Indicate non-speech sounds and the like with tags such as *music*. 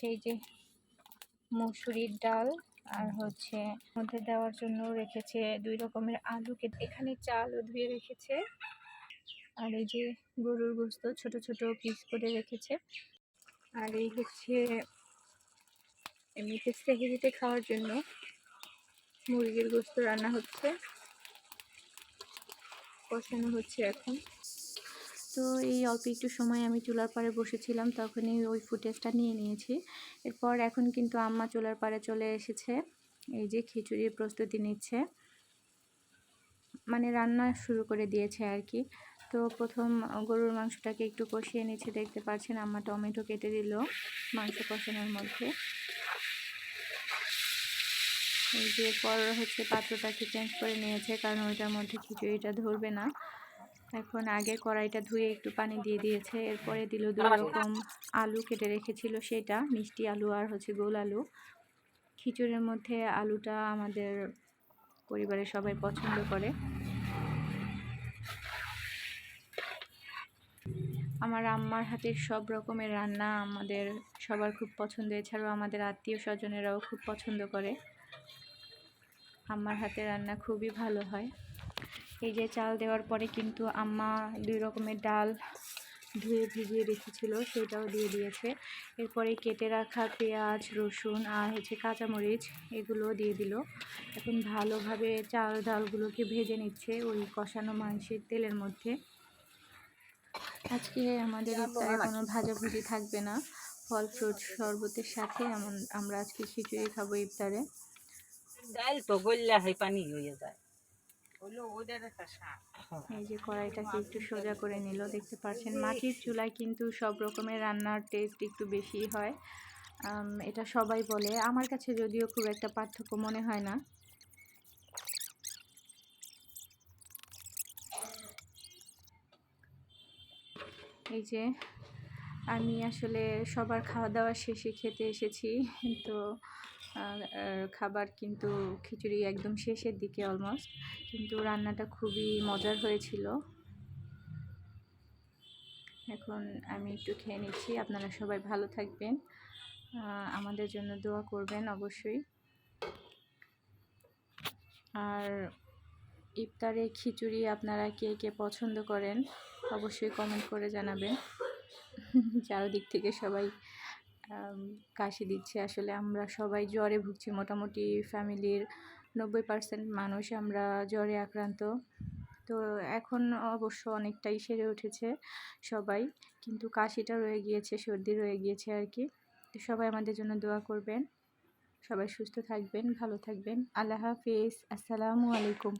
হচ্ছে এই যে মসুরির ডাল আর হচ্ছে মধ্যে দেওয়ার জন্য রেখেছে দুই রকমের আলু কেটে, এখানে চালও ধুয়ে রেখেছে। আর এই যে গরুর গোস্ত ছোট ছোট পিস করে রেখেছে। আর এই হচ্ছে এমনিতে সেহেরিতে খাওয়ার জন্য মুরগির গোস্ত রান্না হচ্ছে। কষানো হচ্ছে এখন। তো এই অল্প একটু সময় আমি চুলার পাড়ে বসেছিলাম, তখনই ওই ফুটেজটা নিয়ে নিয়েছি। এরপর এখন কিন্তু আম্মা চুলার পাড়ে চলে এসেছে, এই যে খিচুড়ির প্রস্তুতি নিচ্ছে। মানে রান্না শুরু করে দিয়েছে আর কি। তো প্রথম গরুর মাংসটাকে একটু কষিয়ে নিচ্ছে, দেখতে পাচ্ছেন আম্মা টমেটো কেটে দিল মাংস কষানোর মধ্যে। এই যে পর হচ্ছে পাত্রটাকে চেঞ্জ করে নিয়েছে, কারণ ওইটার মধ্যে খিচুড়িটা ধরবে না। এখন আগে কড়াইটা ধুয়ে একটু পানি দিয়ে দিয়েছে এরপরে দিল দু রকম আলু কেটে রেখেছিল সেটা মিষ্টি আলু আর হচ্ছে গোল আলু। খিচুড়ির মধ্যে আলুটা আমাদের পরিবারের সবাই পছন্দ করে। আমার আম্মার হাতের সব রকমের রান্না আমাদের সবার খুব পছন্দ এছাড়াও আমাদের আত্মীয় স্বজনেরাও খুব পছন্দ করে। আম্মার হাতের রান্না খুবই ভালো হয়। এই যে চাল দেওয়ার পরে কিন্তু আম্মা দুই রকমের ডাল ধুয়ে ভিজিয়ে রেখেছিল সেটাও দিয়ে দিয়েছে। এরপরে কেটে রাখা পেঁয়াজ রসুন আর হচ্ছে কাঁচামরিচ এগুলো দিয়ে দিল। এখন ভালোভাবে চাল ডালগুলোকে ভেজে নিচ্ছে ওই কষানো মাংসের তেলের মধ্যে। আজকে আমাদের ইফতারে কোনো ভাজাভুজি থাকবে না। ফল ফ্রুট শরবতের সাথে আমরা আজকে খিচুড়ি খাব ইফতারে। ডাল তো গল্লা হয় পানি হয়ে যায়। এই যে কড়াইটাকে একটু সোজা করে নিল, দেখতে পাচ্ছেন মাটির চুলায় কিন্তু সব রকমের রান্নার টেস্ট একটু বেশি হয়। এটা সবাই বলে। আমার কাছে যদিও খুব একটা পার্থক্য মনে হয় না। এই যে আমি আসলে সবার খাওয়া দাওয়া শেষে খেতে এসেছি, তো খাবার কিন্তু খিচুড়ি একদম শেষের দিকে অলমোস্ট কিন্তু রান্নাটা খুবই মজার হয়েছিল। এখন আমি একটু খেয়ে নিচ্ছি, আপনারা সবাই ভালো থাকবেন। আমাদের জন্য দোয়া করবেন অবশ্যই। আর ইফতারে খিচুড়ি আপনারা কে কে পছন্দ করেন, অবশ্যই কমেন্ট করে জানাবেন। *laughs* চারদিক থেকে সবাই কাশি দিচ্ছে। আসলে আমরা সবাই জ্বরে ভুগছি। মোটামুটি ফ্যামিলির নব্বই পার্সেন্ট মানুষ আমরা জ্বরে আক্রান্ত। তো এখন অবশ্য অনেকটাই সেরে উঠেছে সবাই। কিন্তু কাশিটা রয়ে গিয়েছে, সর্দি রয়ে গিয়েছে আর কি। তো সবাই আমাদের জন্য দোয়া করবেন। সবাই সুস্থ থাকবেন, ভালো থাকবেন। আল্লাহ হাফিজ। আসসালামু আলাইকুম।